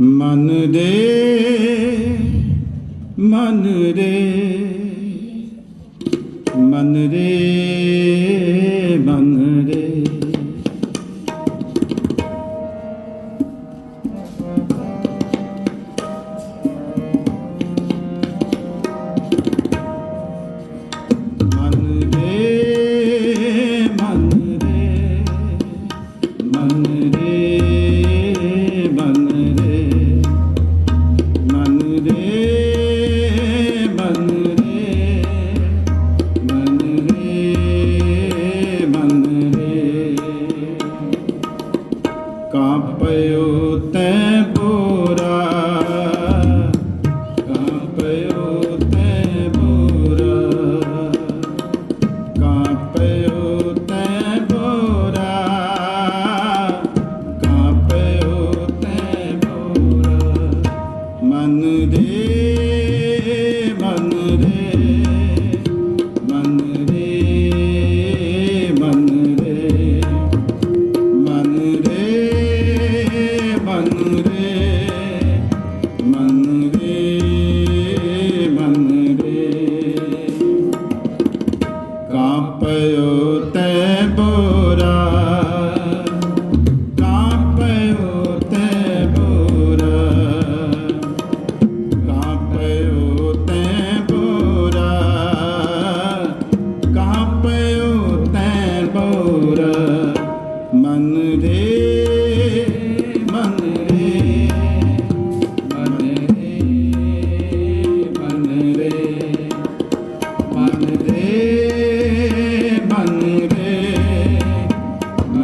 ਮਨ ਦੇ ਮਨ ਦੇ ਮਨ ਦੇ ਪਇਓ ਤੈ ਬੋਰਾ Oh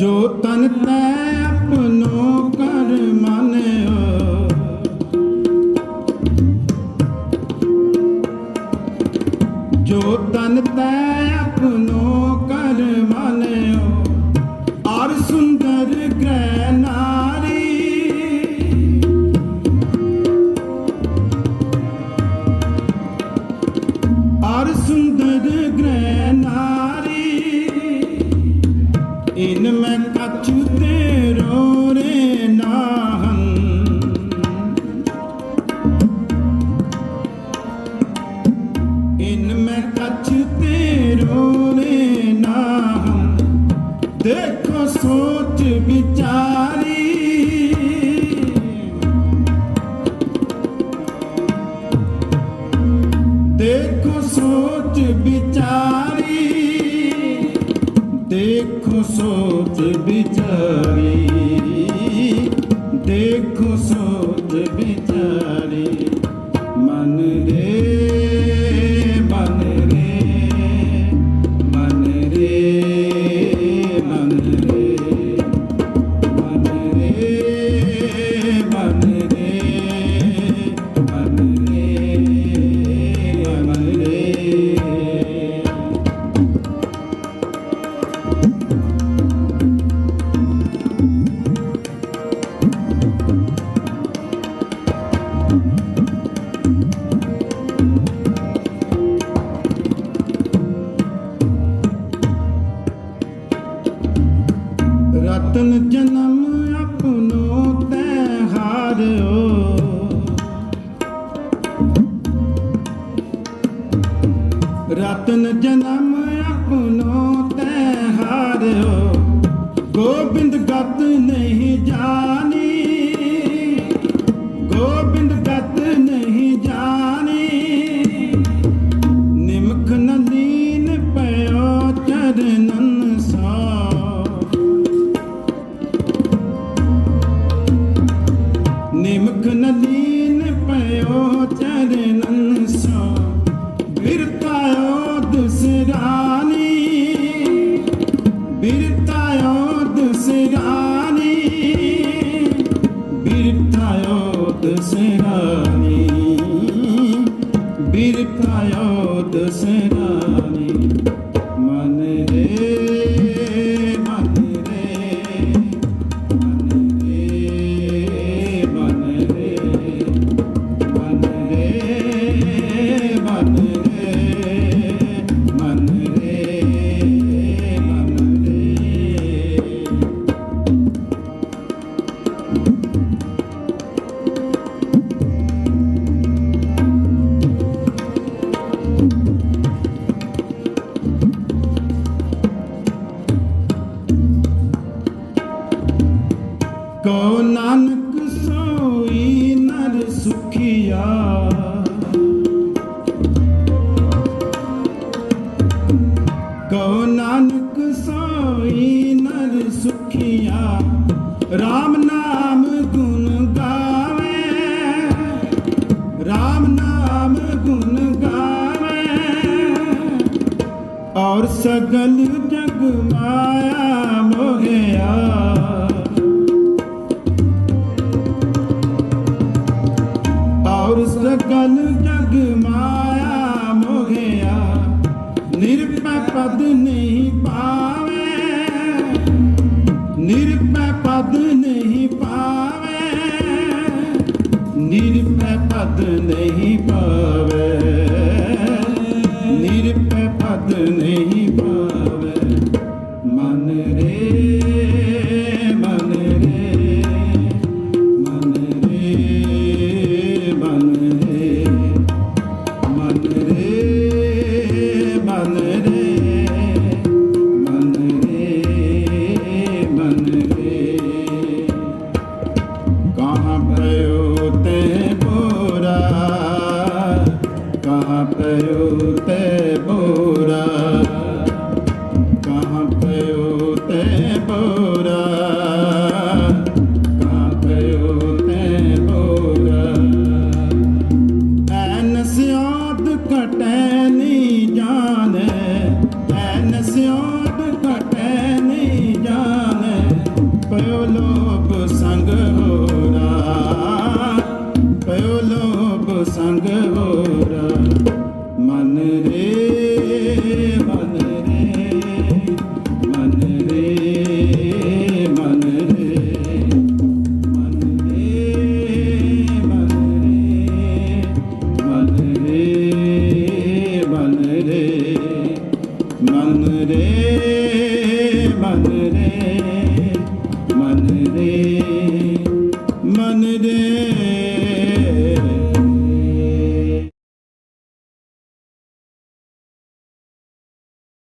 ਜੋ ਤਨ ਤੈ ਕਰ ਮਾਨਿਓ। ਜੋ ਤਨ ਤੈ ਕਰ ਮਾਨਿਓ। ਆਰ ਸੁੰਦਰ ਗ੍ਰਹਿ ਨਾ ਸੋਚ ਵਿਚਾਰੀ। ਦੇਖੋ ਸੋਚ ਵਿਚਾਰੀ ਦੇਖੋ ਸੋਚ ਵਿਚਾਰੀ ਦੇਖੋ ਸੋਚ ਵਿਚਾਰੀ। ਰਤਨ ਜਨਮ ਆਪਣਾ Sena. ਨਾਨਕ ਸੋਈ ਨਰ ਸੁਖੀਆ। ਕਉ ਨਾਨਕ ਸੋਈ ਨਰ ਸੁਖੀਆ ਨਾਮ ਗੁਣ ਗਾਵੇ। RAM ਨਾਮ ਗੁਣ ਗਾਵੇ। ਔਰ ਸਗਲ ਜਗ टै